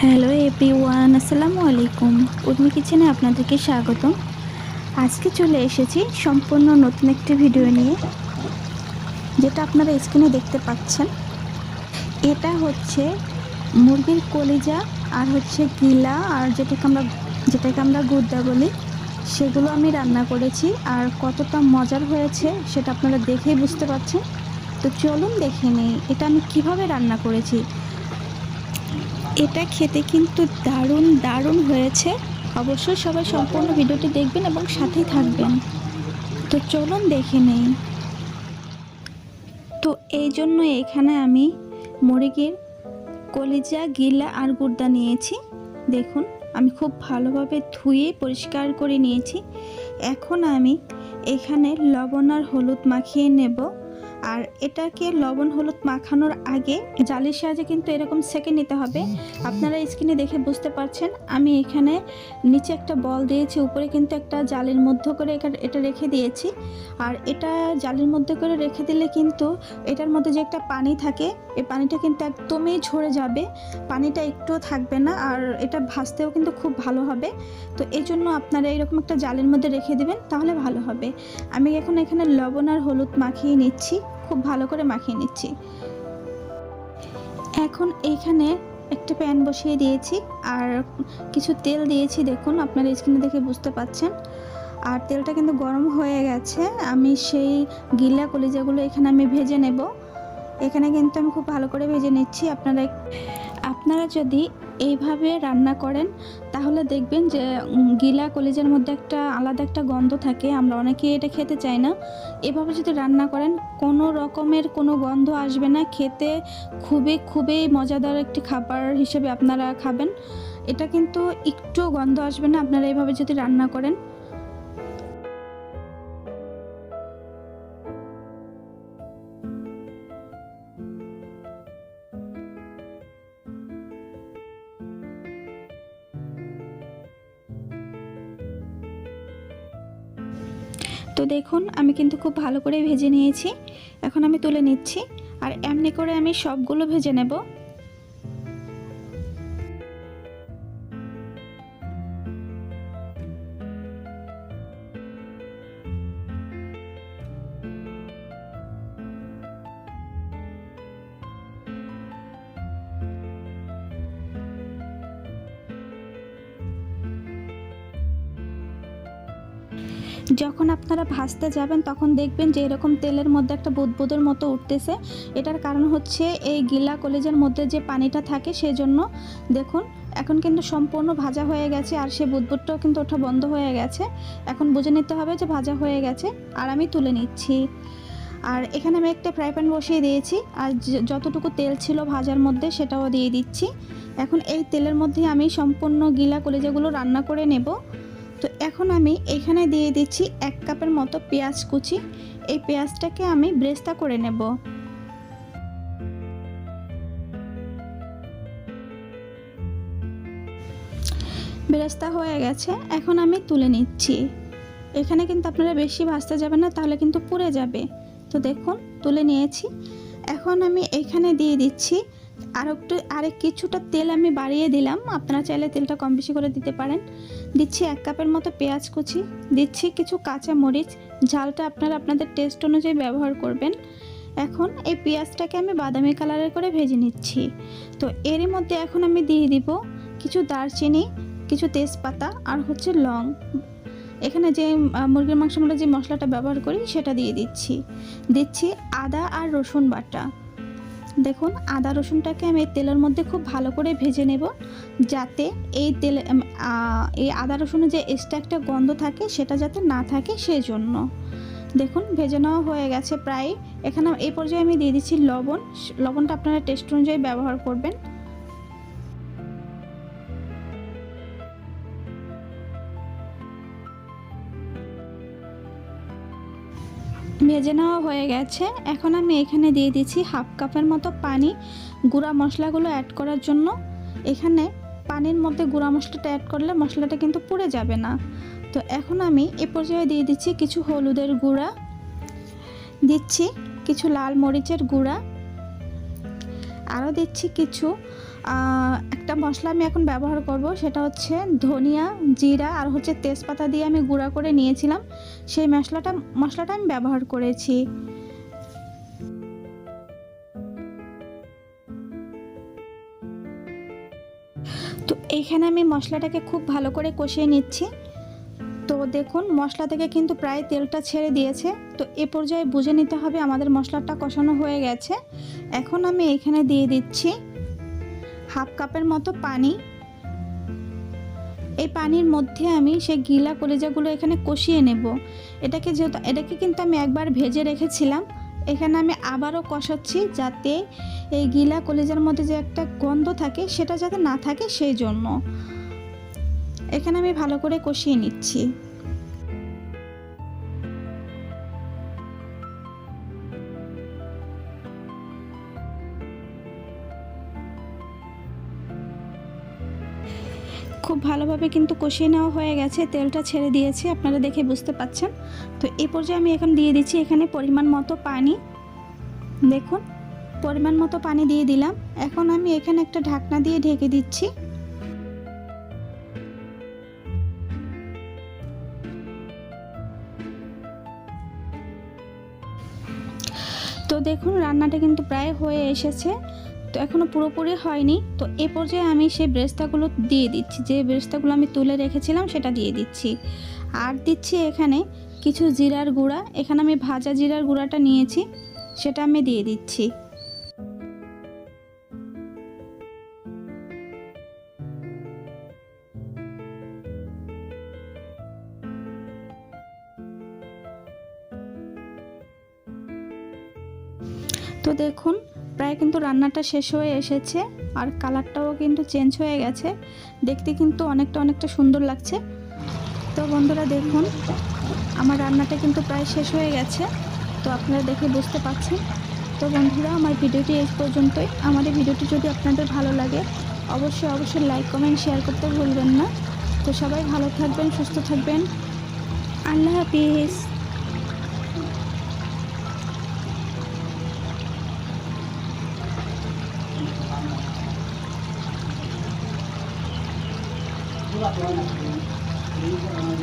Hello AP one আসসালামু আলাইকুম উর্মি কিচেনে আপনাদেরকে স্বাগতম। আজকে চলে এসেছি সম্পূর্ণ নতুন একটি ভিডিও নিয়ে, যেটা আপনারা স্ক্রিনে দেখতে পাচ্ছেন। এটা হচ্ছে মুরগির কলিজা আর হচ্ছে গিলা আর যেটাকে আমরা যেটাকে আমরা গুদ্দা বলি। সেগুলো আমি রান্না করেছি আর কতটা মজার হয়েছে সেটা আপনারা দেখেই বুঝতে পারছেন। তো চলুন দেখে নিই, এটা আমি কীভাবে রান্না করেছি। এটা খেতে কিন্তু দারুণ দারুণ হয়েছে। অবশ্যই সবাই সম্পূর্ণ ভিডিওটি দেখবেন এবং সাথেই থাকবেন। তো চলুন দেখে নেই। তো এই জন্য এখানে আমি মুরগির কলিজা, গিলা আর গুর্দা নিয়েছি। দেখুন। আমি খুব ভালোভাবে ধুয়ে পরিষ্কার করে নিয়েছি। এখন আমি এখানে লবণ আর হলুদ মাখিয়ে নেব। আর এটাকে লবণ হলুদ মাখানোর আগে জালির সাহায্যে কিন্তু এরকম সেকে নিতে হবে। আপনারা স্ক্রিনে দেখে বুঝতে পারছেন, আমি এখানে নিচে একটা বল দিয়েছি, উপরে কিন্তু একটা জালির মধ্যে করে এটা রেখে দিয়েছি। আর এটা জালির মধ্যে করে রেখে দিলে কিন্তু এটার মধ্যে যে একটা পানি থাকে, এই পানিটা কিন্তু একদমই ঝরে যাবে। পানিটা একটুও থাকবে না আর এটা ভাজতেও কিন্তু খুব ভালো হবে। তো এই জন্য আপনারা এরকম একটা জালের মধ্যে রেখে দেবেন, তাহলে ভালো হবে। আমি এখন এখানে লবণ আর হলুদ মাখিয়ে নিচ্ছি। খুব ভালো করে মাখিয়ে নিচ্ছি। এখন এইখানে একটা প্যান বসিয়ে দিয়েছি আর কিছু তেল দিয়েছি, দেখুন আপনারা স্ক্রিনে দেখে বুঝতে পাচ্ছেন। আর তেলটা কিন্তু গরম হয়ে গেছে, আমি সেই গিলা কলিজাগুলো এখানে আমি ভেজে নেব। এখানে কিন্তু আমি খুব ভালো করে ভেজে নিচ্ছি, আপনারা আপনারা যদি এইভাবে রান্না করেন, তাহলে দেখবেন যে গিলা কলেজের মধ্যে একটা আলাদা একটা গন্ধ থাকে, আমরা অনেকেই এটা খেতে চাই না। এভাবে যদি রান্না করেন, কোনো রকমের কোনো গন্ধ আসবে না, খেতে খুবই খুবই মজাদার একটি খাবার হিসেবে আপনারা খাবেন। এটা কিন্তু একটু গন্ধ আসবে না, আপনারা এভাবে যদি রান্না করেন। তো দেখুন, আমি কিন্তু খুব ভালো করে ভেজে নিয়েছি। এখন আমি তুলে নিচ্ছি। আর এমনি করে আমি সবগুলো ভেজে নেব। যখন আপনারা ভাজতে যাবেন, তখন দেখবেন যে এরকম তেলের মধ্যে একটা বুদবুদের মতো উঠতেছে। এটার কারণ হচ্ছে এই গিলা কলেজের মধ্যে যে পানিটা থাকে সেই জন্য দেখুন, এখন কিন্তু সম্পূর্ণ ভাজা হয়ে গেছে, আর সে বুদবুদটাও কিন্তু ওঠা বন্ধ হয়ে গেছে। এখন বুঝে নিতে হবে যে ভাজা হয়ে গেছে, আর আমি তুলে নিচ্ছি। আর এখানে আমি একটা ফ্রাই প্যান বসিয়ে দিয়েছি, আর যতটুকু তেল ছিল ভাজার মধ্যে সেটাও দিয়ে দিচ্ছি। এখন এই তেলের মধ্যে আমি সম্পূর্ণ গিলা কলেজাগুলো রান্না করে নেব। তো এখন আমি এখানে দিয়ে দিচ্ছি এক কাপের মতো পেঁয়াজ কুচি। এই পেঁয়াজটাকে আমি ব্রেস্তা করে নেব। ব্রেস্তা হয়ে গেছে, এখন আমি তুলে নিচ্ছি। এখানে কিন্তু আপনারা বেশি ভাজতে যাবেন না, তাহলে কিন্তু পুড়ে যাবে। তো দেখুন, তুলে নিয়েছি। এখন আমি এখানে দিয়ে দিচ্ছি আর একটু আরেক কিছুটা তেল আমি বাড়িয়ে দিলাম। আপনারা চাইলে তেলটা কম বেশি করে দিতে পারেন। দিচ্ছি এক কাপের মতো পেঁয়াজ কুচি, দিচ্ছি কিছু কাঁচা মরিচ। ঝালটা আপনারা আপনাদের টেস্ট অনুযায়ী ব্যবহার করবেন। এখন এই পেঁয়াজটাকে আমি বাদামি কালারের করে ভেজে নিচ্ছি। তো এরই মধ্যে এখন আমি দিয়ে দিব কিছু দারচিনি, কিছু তেজপাতা আর হচ্ছে লং। এখানে যে মুরগির মাংস আমরা যে মশলাটা ব্যবহার করি সেটা দিয়ে দিচ্ছি। দিচ্ছি আদা আর রসুন বাটা। দেখুন, আদা রসুনটাকে আমি তেলের মধ্যে খুব ভালো করে ভেজে নেব যাতে এই তেল এই আদা রসুনের যে এক্সট্রা একটা গন্ধ থাকে সেটা যাতে না থাকে সেই জন্য দেখুন, ভেজে নেওয়া হয়ে গেছে প্রায়। এখানে এই পর্যায়ে আমি দিয়ে দিচ্ছি লবণ। লবণটা আপনারা টেস্ট অনুযায়ী ব্যবহার করবেন। ভেজে নেওয়া হয়ে গেছে। এখন আমি এখানে দিয়ে দিচ্ছি হাফ কাপের মতো পানি। গুঁড়া মশলাগুলো অ্যাড করার জন্য। এখানে পানির মধ্যে গুঁড়া মশলাটা অ্যাড করলে মশলাটা কিন্তু পুড়ে যাবে না। তো এখন আমি এ পর্যায়ে দিয়ে দিচ্ছি কিছু হলুদের গুঁড়া। দিচ্ছি কিছু লাল মরিচের গুঁড়া। আরও দিচ্ছি কিছু। একটা মশলা আমি এখন ব্যবহার করব, সেটা হচ্ছে ধনিয়া, জিরা আর হচ্ছে তেজপাতা দিয়ে আমি গুঁড়া করে নিয়েছিলাম। সেই মশলাটা মশলাটা আমি ব্যবহার করেছি। তো এইখানে আমি মশলাটাকে খুব ভালো করে কষিয়ে নিচ্ছি। তো দেখুন, মশলা থেকে কিন্তু প্রায় তেলটা ছেড়ে দিয়েছে। তো এ পর্যায়ে বুঝে নিতে হবে আমাদের মশলাটা কষানো হয়ে গেছে। এখন আমি এখানে দিয়ে দিচ্ছি হাফ কাপের মতো পানি। এই পানির মধ্যে আমি সেই গিলা কলিজাগুলো এখানে কষিয়ে নেব। এটাকে যেহেতু, এটাকে কিন্তু আমি একবার ভেজে রেখেছিলাম। এখানে আমি আবারও কষাচ্ছি যাতে এই গিলা কলিজার মধ্যে যে একটা গন্ধ থাকে, সেটা যাতে না থাকে সেই জন্য। এখানে আমি ভালো করে কষিয়ে নিচ্ছি। খুব ভালোভাবে কিন্তু কষিয়ে নেওয়া হয়ে গেছে, তেলটা ছেড়ে দিয়েছে, আপনারা দেখে বুঝতে পাচ্ছেন। তো এই পর্যায়ে আমি এখন দিয়ে দিচ্ছি এখানে পরিমাণ মতো পানি। দেখুন, পরিমাণ মতো পানি দিয়ে দিলাম। এখন আমি এখানে একটা ঢাকনা দিয়ে ঢেকে দিচ্ছি। দেখুন, রান্নাটা কিন্তু প্রায় হয়ে এসেছে। তো এখনও পুরোপুরি হয়নি। তো এ পর্যায়ে আমি সেই ব্রেস্তাগুলো দিয়ে দিচ্ছি। যে ব্রেস্তাগুলো আমি তুলে রেখেছিলাম, সেটা দিয়ে দিচ্ছি। আর দিচ্ছি এখানে কিছু জিরার গুঁড়া। এখানে আমি ভাজা জিরার গুঁড়াটা নিয়েছি, সেটা আমি দিয়ে দিচ্ছি। তো দেখুন, প্রায় কিন্তু রান্নাটা শেষ হয়ে এসেছে আর কালারটাও কিন্তু চেঞ্জ হয়ে গেছে। দেখতে কিন্তু অনেকটা অনেকটা সুন্দর লাগছে। তো বন্ধুরা দেখুন, আমার রান্নাটা কিন্তু প্রায় শেষ হয়ে গেছে। তো আপনারা দেখে বুঝতে পারছেন। তো বন্ধুরা, আমার ভিডিওটি এই পর্যন্তই। এই ভিডিওটি যদি আপনাদের ভালো লাগে, অবশ্যই অবশ্যই লাইক কমেন্ট শেয়ার করতে ভুলবেন না। তো সবাই ভালো থাকবেন, সুস্থ থাকবেন। আল্লাহ হাফিজ। Wala, wala. Hindi ko naman